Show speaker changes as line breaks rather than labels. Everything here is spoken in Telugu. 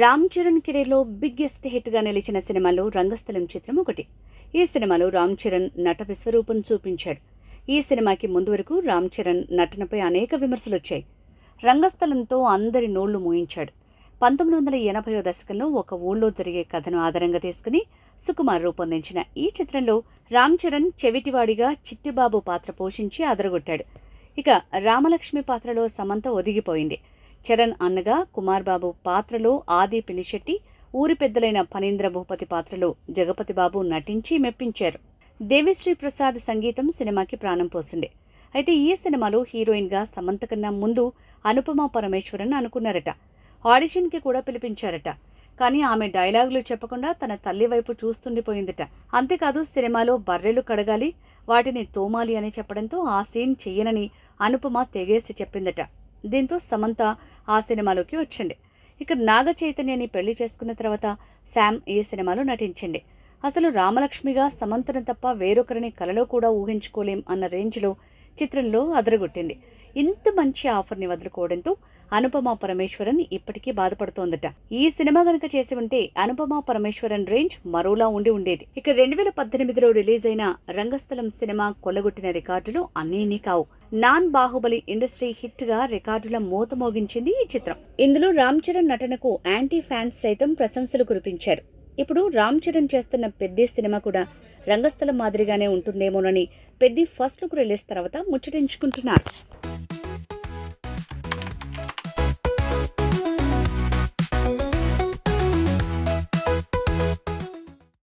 రామ్ చరణ్ కెరీర్లో బిగ్గెస్ట్ హిట్గా నిలిచిన సినిమాలో రంగస్థలం చిత్రం ఒకటి. ఈ సినిమాలో రామ్ చరణ్ నట విశ్వరూపం చూపించాడు. ఈ సినిమాకి ముందు వరకు రామ్ చరణ్ నటనపై అనేక విమర్శలు వచ్చాయి రంగస్థలంతో అందరి నోళ్ళు మోయించాడు. పంతొమ్మిది వందల ఎనభైవ దశకంలో ఒక ఊళ్ళో జరిగే కథను ఆధారంగా తీసుకుని సుకుమార్ రూపొందించిన ఈ చిత్రంలో రామ్ చరణ్ చెవిటివాడిగా చిట్టిబాబు పాత్ర పోషించి అదరగొట్టాడు. ఇక రామలక్ష్మి పాత్రలో సమంత ఒదిగిపోయింది. చరణ్ అన్నగా కుమార్ బాబు పాత్రలో ఆది పిలిశెట్టి ఊరి పెద్దలైన ఫణీంద్ర భూపతి పాత్రలో జగపతి బాబు నటించి మెప్పించారు. దేవిశ్రీ ప్రసాద్ సంగీతం సినిమాకి ప్రాణం పోసింది. అయితే ఈ సినిమాలో హీరోయిన్గా సమంత కన్నా ముందు అనుపమ పరమేశ్వరన్ అనుకున్నారట. ఆడిషన్కి కూడా పిలిపించారట. కానీ ఆమె డైలాగులు చెప్పకుండా తన తల్లి వైపు చూస్తుండిపోయిందట. అంతేకాదు సినిమాలో బర్రెలు కడగాలి వాటిని తోమాలి అని చెప్పడంతో ఆ సీన్ చెయ్యనని అనుపమ తెగేసి చెప్పిందట. దీంతో సమంత ఆ సినిమాలోకి వచ్చింది. ఇక నాగ చైతన్యని పెళ్ళి చేసుకున్న తర్వాత శామ్ ఈ సినిమాలో నటించింది. అసలు రామలక్ష్మిగా సమంతను తప్ప వేరొకరిని కలలో కూడా ఊహించుకోలేం అన్న రేంజ్లో చిత్రంలో అదరగొట్టింది. ఇంత మంచి ఆఫర్ని వదులుకోవడంతో అనుపమ పరమేశ్వరన్ ఇప్పటికీ బాధపడుతోందట. ఈ సినిమా గనుక చేసి ఉంటే అనుపమ పరమేశ్వరన్ రేంజ్ మరోలా ఉండి ఉండేది. ఇక రెండు వేల పద్దెనిమిదిలో రిలీజ్ అయిన రంగస్థలం సినిమా కొల్లగొట్టిన రికార్డులు అన్నీ కావు. నాన్ బాహుబలి ఇండస్ట్రీ హిట్గా రికార్డుల మూత మోగించింది ఈ చిత్రం. ఇందులో రామ్ చరణ్ నటనకు యాంటీ ఫ్యాన్స్ సైతం ప్రశంసలు కురిపించారు. ఇప్పుడు రామ్ చరణ్ చేస్తున్న పెద్ద సినిమా కూడా రంగస్థలం మాదిరిగానే ఉంటుందేమోనని పెద్ద ఫస్ట్ లుక్ రిలీజ్ తర్వాత ముచ్చటించుకుంటున్నారు.